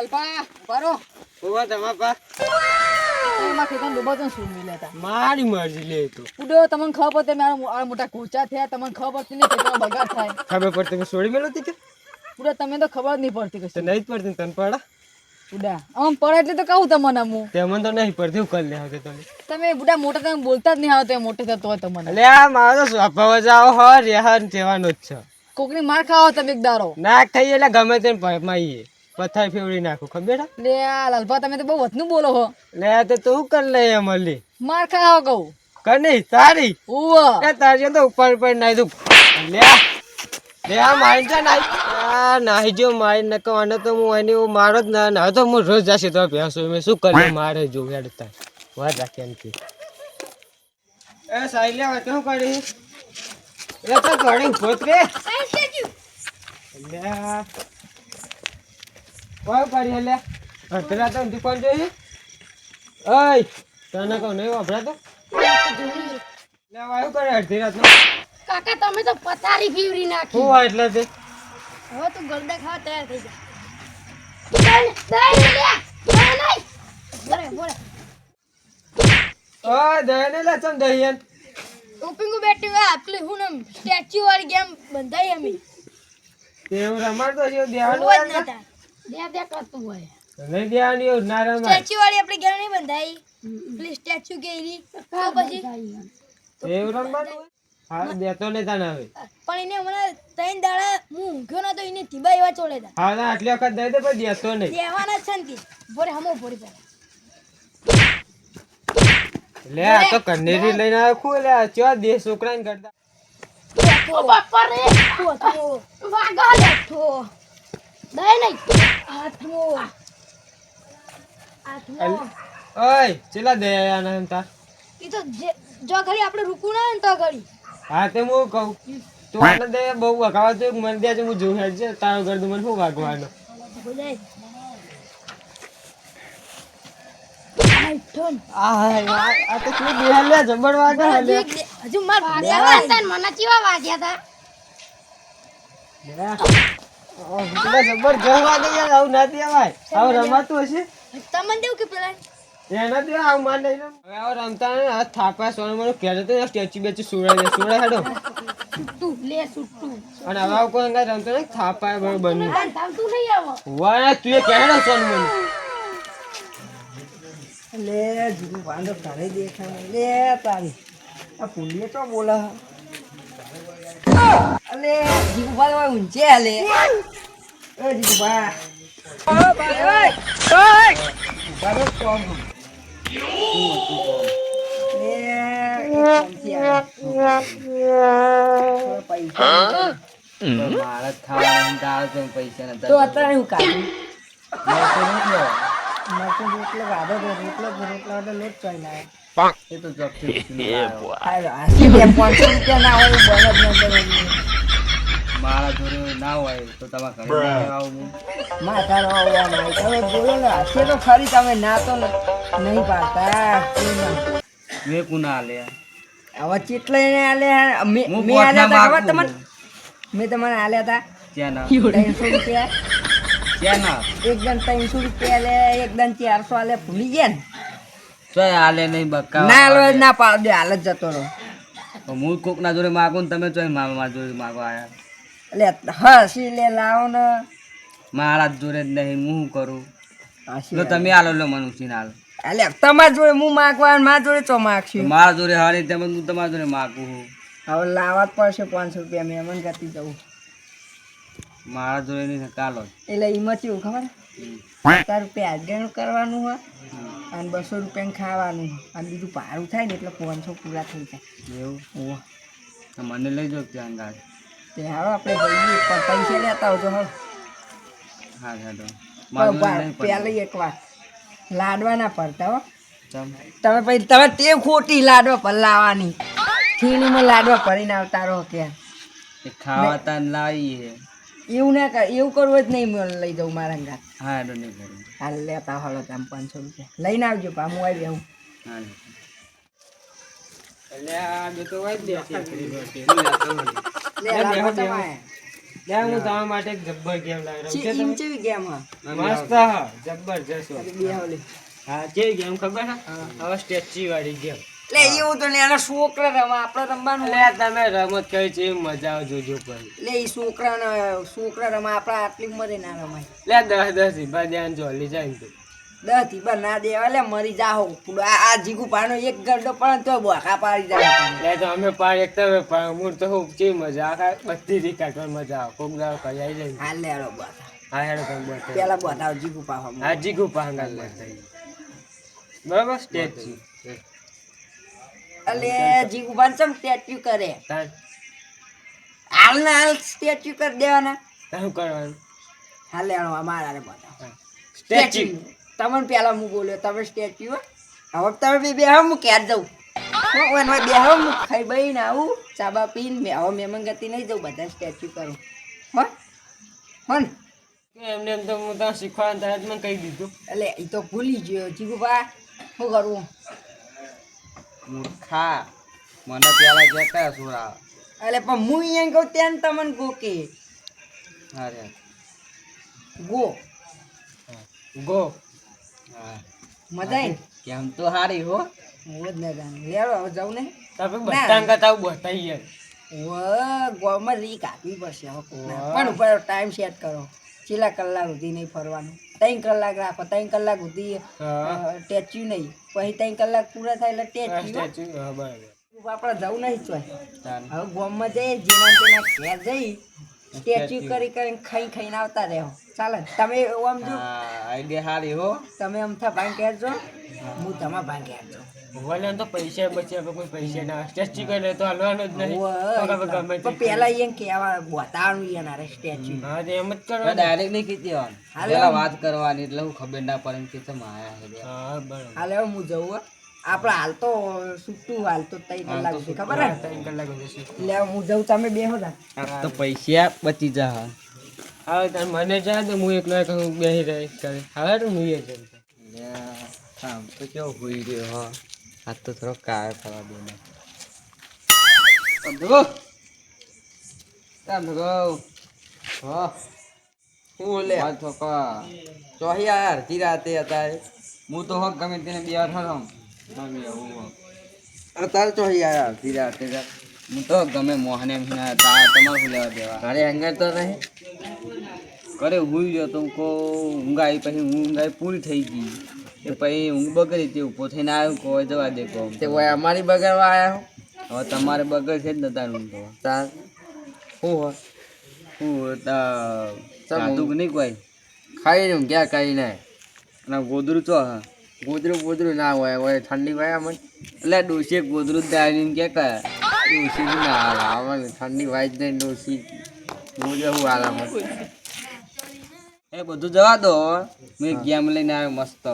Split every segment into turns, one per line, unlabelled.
લાલપા પારો
ઓવા તમા પા
એમાં ખેતર ડૂબો તો શું મિલે
મારી મરજી લે તો.
ઉડો તમને ખબર પડતે મારા આ મોટા કોચા થયા તમને ખબર પડતી નહીં ખેતરમાં બગાડ થાય.
ખબર પડતી મેં છોડી મેલો તી કે?
ઉડો તમે તો ખબર જ નહીં પડતી કશું.
નહીં જ પડતી તને પડા?
બુડા આમ પડે એટલે તો કહું તમને હું.
તે તો નહીં પડતી હું કરી લે હવે તમે
તમે બુડા મોટા તમે બોલતા જ નહીં આવતો મોટે થતો હોય તમને.
એટલે આ મારો સ્વભાવ જ આવો હો રેહન જેવાનો જ છે.
કોકની માર ખાવા તમે એક દારો
નાક થઈ એટલે ગમે તે માઈએ પથ્થર ફેવડી નાખું ખબર?
લે આ લાલપા તમે તો બહુ વધનું બોલો હો.
લે તો તું કર લે એમ મળી
માર ખાવા કહું.
કની તારી.
ઉવા.
એ તારી તો ઉપર પર નાઈ દઉં. લે લે આ મારી છે નાઈ. આ નાહી જો મારી નકો અને તો હું એની હું મારો જ ના ના તો હું રોજ જાશે તો ભેંસો મેં શું કરી? મારે જો હેડતા વાત રાખી એમ કે એ સાઈ લે શું કરી? એ તો ઘણી ઊભો રે. લે આ. કોઈ કરી પેલા લે અડધરા તો દુકાન જોઈ? ઓય તને કહું નહીં વાપરા તો? વાયુ કરે અડધી રાત
કાકા તમે તો પથારી ફીવરી નાખી.
હું એટલે તે?
હવે તું ગરડા ખાવા તૈયાર થઈ જા. ઉપીંગુ બેઠી હોય હું સ્ટેચ્યુ વાળી ગેમ બંધાઈ અમે.
એવું રમાડતો છે દેવાનું
દે દે કરતું હોય.
નહીં દેવાનું ના રમાય
સ્ટેચ્યુ વાળી આપણી ગેમ નહીં બંધાઈ. પેલી સ્ટેચ્યુ કેરી તો પછી?
એવું રમવાનું હા દેતો નહીં તને હવે
પણ એને હમણાં ત્રણ દાડા હું ઊંઘ્યો નતો એને ધીબા એવા ચોળે
હા ના આટલી વખત દઈ દે પણ દેતો નહીં.
દેવાના છે ને ભોરે હમો ભોરી પહેલા
લે આ તો કન્નેરી લઈને આવ્યો ખુ લે ચો દે છોકરાને કરતા?
ઓ બાપા રે. હાથમો વાગા લેઠો નહીં.
ઓય ચેલા દે આના એમ
ઈ તો જો ઘડી આપણે રૂકવું ના ને તો ઘડી.
હા તે હું કહું. તું આને દે બહુ વખાવા તો મને દેજે હું જોઉં હેડ તારો ગરદુ મને શું વાગવાનો
બોલાય આઈટન
આ આ આ તો કેટલી બેહાલ લે જબર વાગે હે લે
હજુ માર દેવા હતા મને ચીવા વાગ્યા હતા?
જબર જવા યાર આવું ના દેવાય આવું રમાતું હશે?
તમને દેવું કે પેલા?
એના દે આવું માન નહીં હવે આવો રમતા ને આ થાપા સોન મને કહેતો તો સ્ટેચ્યુ દે હેડો.
લે સુટ્ટું.
અને હવે આવું કોઈ અંગાત રમતો ને થાપા બરોબર બન્યું
તાન નહીં આવો.
વાહ તું એ કહેડો સોન મને
લે જીગુ પાંડો તારે દેખાય. લે તારી આ પુલિએ તો બોલા અલે જીગુ ભાઈ ઊંચે આલે
મારા પૈસા
તો અત્યારે હું કાઢું
નતા
રોટલો લોટ ચોઈ પાંચ
એ તો
પાંચસો રૂપિયા ના હોય બને જ ન
મારા જોડે ના હોય તો તમારે ઘરે આવું
માથા નો આવવાના તમે બોલો ને હશે તો ખરી તમે ના તો નહીં પાડતા.
મેં કુના આલે?
હવે ચેટલે આલ્યા મેં
હું
આલ્યા હતા ખબર. તમને? મેં તમને આલ્યા હતા.
ના
ત્રણસો રૂપિયા.
ક્યાં ના
એકદમ ત્રણસો રૂપિયા લે એકદમ ચારસો આલે. ભૂલી ગયા ને?
ચોય હાલે નહીં બકા.
ના આલો ના પાડ દે હાલ જ જતો રહો.
હું કોક ના જોડે માગું ને તમે ચોય મારા મારા જોડે માગવા આયા?
એટલે હસી લે લાવો ને.
મારા જોડે જ નહીં હું કરું? લો તમે આલો લો મને ઉછીને હાલ.
એટલે તમારા જોડે હું માગવા મારા જોડે ચો માગશું?
મારા જોડે હારી તમે હું તમારા જોડે માગું છું.
હવે લાવવા જ પડશે પાંચસો રૂપિયા મહેમાન ગતિ જવું.
મારા જોડે નહીં કાલો
એટલે એમાં કેવું ખબર? પચાસ રૂપિયા આજ્ઞાનું કરવાનું હોય અને બસો રૂપિયાનું ખાવાનું અને બીજું ભાડું થાય ને એટલે પાંચસો પૂરા થઈ જાય.
એવું? તો મને લઈ જાઓ ત્યાં ગાળ
તે હાલો આપણે જઈએ પણ પૈસા લેતા આવજો હવે
હા હા તો મારા જોડે
પહેલી એક વાત લાડવા ના પડતા હો. તમે પછી તમે તે ખોટી લાડવા પર લાવવાની. ખીણીમાં લાડવા ભરીને આવતા રહો કે
ખાવાતા ખાવા તાન લાવીએ.
એવું ના કર એવું કરવું જ નહીં મેં લઈ જાઉં મારા ઘર.
હા નહીં કરું
હાલ લેતા હાલો તમે પાંચસો રૂપિયા. લઈને આવજો પા હું આવી આવું
હા એટલે આ બે તો વાઈ દે. હું તમારા માટે જબ્બર ગેમ લાવી રહ્યો.
ઈમ ગેમ
મસ્ત જબરજસ્ત
અરે બે હાલે.
હા જે ગેમ ખબર હવે સ્ટેચ્યુ વાળી ગેમ
લે એવું તો ને એના છોકરા રમા આપણે રમવાનું
તમે રમત કઈ છે મજા આવે જોજો પછી
લે એ છોકરા છોકરા રમવા આપણે આટલી ઉંમરે ના રમાય.
લે દસ દસ ભાઈ ધ્યાન ચોલી જાય ને
દસથી બાર ના દેવા લે મરી જાહો. આ જીગુ પાનો એક ગરડો પણ તો બોખા પાડી જાય.
એટલે તો અમે પાડ એક તમે મૂળ તો હું ચી મજા આખા બધી રી કાઢવાની મજા આવે. કોક દાવ કઈ આવી જાય.
હાલ લે હેડો બોતા
હા હેડો તમે બોતા
પેલા બોતા જીગુ પાહો
હા જીગુ પાંગલ લે બરાબર સ્ટેચ્યુ.
અલે જીગુ પાન ચમ સ્ટેચ્યુ કરે? હાલ ના હાલ સ્ટેચ્યુ કરી દેવાના.
શું કરવાનું?
હાલ લે હેડો અમારા રે બતાવ
સ્ટેચ્યુ.
તમને પેલા હું બોલ્યો તમે સ્ટેચ્યુ હવે તમે બી બે હું ક્યાં જઉં. હું એમાં બે હું ખાઈ બહીને ને આવું ચાબા પીને મેં હવે મેમન ગતિ નહીં જઉં બધા સ્ટેચ્યુ કરું હો? હો
એમને એમ તો હું ત્યાં શીખવાનું તરત મને કહી દીધું.
એટલે એ તો ભૂલી ગયો. જીગુભા શું કરવું
મૂર્ખા મને પેલા જતા સુરા
એટલે પણ હું અહીંયા કહું ત્યાં તમને ગોકે કે.
અરે.
ગો.
ગો.
મજા આવી?
કેમ તો હારી હો.
મોજ ને ના જાણું. લેડો હવે જાઉં ને.
તમે બટાંગ કરતા બતાવી યાર
વ ગોમાં રીક કાપવી પડશે હવે. પણ ઉપર ટાઈમ સેટ કરો. ચીલા કલાક સુધી નહીં ફરવાનું. ત્રણ કલાક રાખો ત્રણ કલાક સુધી ટેચ્યુ નહીં. પછી ત્રણ કલાક પૂરા થાય એટલે ટેચ્યુ આપણે જવું નહીં ચોય. હવે ગોમમાં જઈએ જેના તેના ઘેર જઈ સ્ટેચ્યુ કરી કરીને ખાઈ ખાઈને આવતા રહો. ચાલે તમે આમ જો.
આઈડિયા હારી હો.
તમે અમથા ભાંગ ઘેર હું તમારા ભાંગ ઘેર જો
તો પૈસા બચ્યા કોઈ પૈસા ના સ્ટેચ્યુ કરે તો હાલવાનું જ નહીં. તો ગમે
પણ
તે
પેલા એમ કહેવા બતાવવાનું એના સ્ટેચ્યુ.
હા તો એમ જ કરવા
ડાયરેક્ટ નહીં કીધી. પેલા વાત કરવાની એટલે હું ખબર ના પડે કે તમે આયા છે
હા બરાબર.
હાલે હું જઉં હો. આપણે હાલ તો છૂટું હાલ તો ત્રણ કલાક સુધી ખબર હે?
ત્રણ કલાક જશે
એટલે હું જઉં તમે બેહો તા
તો પૈસા બચી જા
હવે તાર મને જાય તો હું એકલો એક હું રહી કરે. હવે તો હું એ જઉં
આમ તો કેવો હોઈ રહ્યો હા. આ તો થોડો કાય થવા દે ને. અધો કામ ગો હો. હું લે? હા તો કા ચોહી આયા અડધી રાતે અત્યારે હું તો હક ગમે તેને બે વાર હરમ તો અડધી રાતે જ. હું તો ગમે મોહને ના તમારે શું લેવા દેવા. અરે હંગાર તો નહીં? કરે હું ગયો તો કો ઊંઘ આવી પછી ઊંઘ આવી પૂરી થઈ ગઈ. એ પછી ઊંઘ બગડી તે ઊભો થઈને આવ્યો કોઈ જવા દે કો તે ભાઈ અમારી બગડવા આવ્યા હવે તમારે બગડ છે જ ને તારું તો. તાર શું હોય? શું તા કે નહીં કોઈ? ખાઈને ઊંઘ્યા ખાઈને અને ગોદરું ચો હા? ગોદરું ગોદરું ના હોય હોય ઠંડી હોય આમ એટલે ડોસી ગોદરું દાડીને કે કે ડોસી ના હાલ? આવે ઠંડી વાય જ નહીં ડોસી ગોદરું હું હાલ આમાં એ બધું જવા દો. મેં ગેમ લઈને આવ્યો મસ્ત.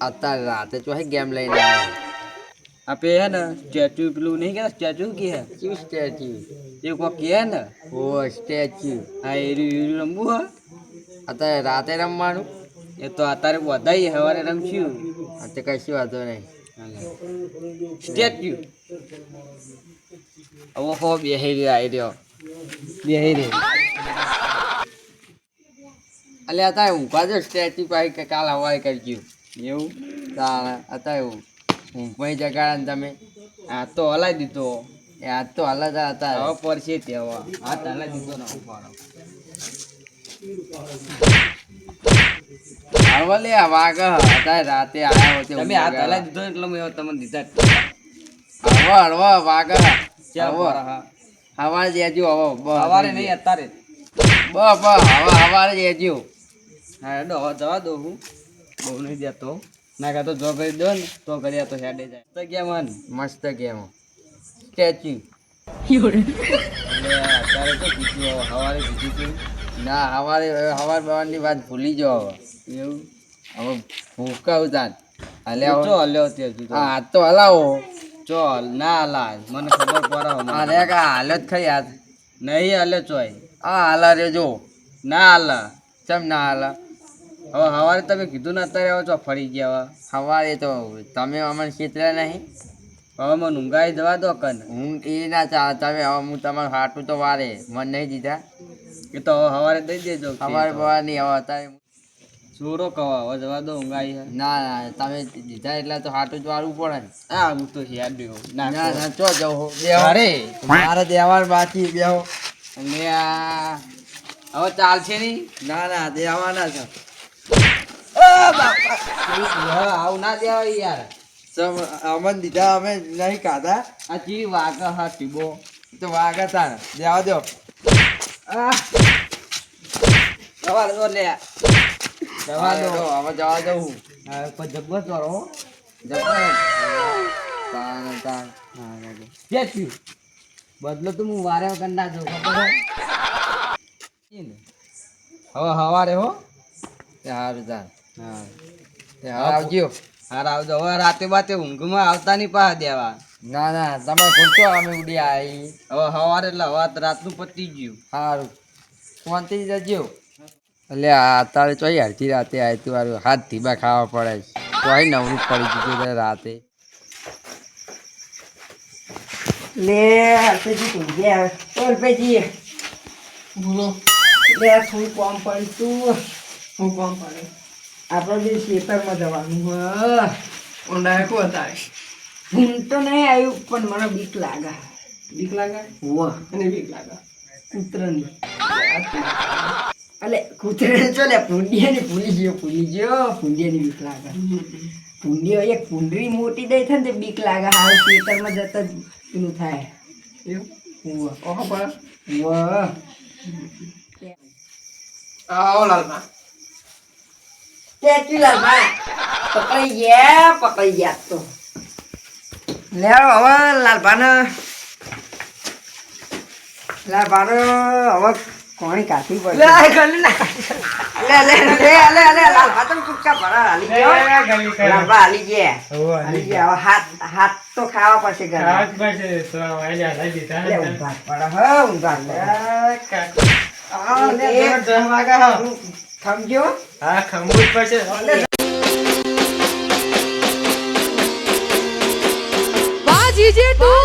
અત્યારે રાતે ચોહે ગેમ લઈને આવ્યો. આપે હે ને સ્ટેચ્યુ પેલું નહીં કે સ્ટેચ્યુ કે હે? શું સ્ટેચ્યુ એ કોઈ કે ને? ઓ સ્ટેચ્યુ હા એરું રહ્યું રમવું હે. અત્યારે રાતે રમવાનું? એ તો અત્યારે બધાય સવારે રમશું. અત્યારે કશું વાંધો નહીં. સ્ટેચ્યુ. હવે હો બેહી રહ્યો આવી રહ્યો. બેહી રહ્યો. અલે અત્યારે ઊંઘવા જો સ્ટેચ્યુ પાઈ કે કાલ હવાઈ કરજો. એવું? તાણે અત્યારે ઊંઘમાં જગાડા તમે. આ તો હલાઈ દીધો. એ આ તો હલાતા હતા. હવે પડશે તે હવે હાથ હલાઈ દીધો ને. ઉપાડો હવે લે વાગ અત્યારે રાતે આવ્યો તે તમે દીધો એટલે મેં તમને દીધા હળવા હળવા વાગ હવા જેજો હવે હવારે નહીં અત્યારે બ બ હવા હવારે જેજો. હા હેડો હવે જવા દો હું. બહુ નહીં જતો ના કાં તો જો કરી દો ને તો કર્યા તો હેડે જાય. તો કેમ હન મસ્ત કેમ સ્ટેચ્યુ. અત્યારે તો કીધું હવારે કીધું ના હવારે હવાર બવારની વાત ભૂલી જાઓ હવે. એવું? હવે ભૂકાવ તાન હલ્યા ચો હલ્યો તે? હા તો હલાવો. ચો ના હલા મને ખબર પડે અરે કા હાલત ખરી હાથ નહીં હલે ચોય. આ હાલા રે જો. ના હાલા. ચમ ના હાલા? હવે સવારે તમે કીધું ને અત્યારે આવો છો ફરી ગયા હવે. સવારે તો તમે અમને ચિત્ર નહીં? હવે મને ઊંઘાઈ જવા દો કન. હું એ ના ચાલે તમે હવે હું તમારું હાટું તો વારે. મને નહીં દીધા? એ તો હવે સવારે દઈ દેજો
સવારે નહીં હવે તારે
ચોરો કવા હવે જવા દો ઊંઘાઈ
ના ના તમે દીધા એટલે તો હાટું જ વાળવું પડે ને.
હા હું તો યાદ રહ્યો
ના
ના
ચો જવો બેહો
અરે.
મારે દેવાર બાકી બેહો
અને આ હવે ચાલશે નહીં?
ના ના દેવાના છે.
આવું ના દેવાય યાર.
અમન દીધા અમે નહીં ખાધા.
આ ચી વાગ હા ટીબો
તો વાગે તાર દેવા દો.
આ. જવા દો લે. જવા દો
હવે જવા દઉં. હું
આ કોઈ જબ્બર હો.
તાન તાન
જે થયું બદલો તો હું વારે વગર ના જાઉં હવે હવારે હો.
સારું સારું
હા.
આવજો
હાર આવજો. હવે રાતે બાતે ઊંઘમાં આવતા નહીં પા દેવા.
ના ના તમે ખોટો અમે ઉડી આવી
હવે સવારે એટલે વાત રાતનું પતી ગયું.
સારું શાંતિ જજો. એટલે આ અત્યારે ચોઈ અડધી રાતે આવી તું મારું હાથ ધીબા ખાવા પડે છે. ચોઈ નવરું પડી ગયું રાતે. લે હર્ષજી તું ગયા ઓ રૂપિયાજી બોલો લે થોડું કોમ પડી તું? હું કોમ પડે? આપણે જે ખેતરમાં જવાનું હા ઊંડા કો હું તો નહીં આવ્યું પણ મને બીક લાગે. બીક લાગે? વાહ. અને બીક લાગે. કૂતરાની. એટલે કૂતરે છો ને પૂંડિયાની ભૂલી ગયો ભૂલી ગયો પૂંડિયાની બીક લાગે. પૂંડિયો એક કુંડરી મોટી દઈ થાય ને તે બીક લાગે. હાલ ખેતરમાં જતા જ પેલું થાય. એવું? ઓહો પણ. વાહ. આવો લાલમાં. કેચી લાલમાં. પકડાઈ ગયા પકડાઈ ગયા તો. લે હવે લાલભાને લાલભાને હવે કોણી કાઢવી પડે લે લે લે લે લે લાલભા તો કુટકા ભરા હાલી ગયો. લાલભા હાલી ગયા. હાલી ગયા. હવે હાથ હાથ તો ખાવા પડશે દીધા લે ઊંઘા પડે હે ઊંઘા લે આ લે સમજો
હા. ખમવું પડશે.
વાહ જીજે તું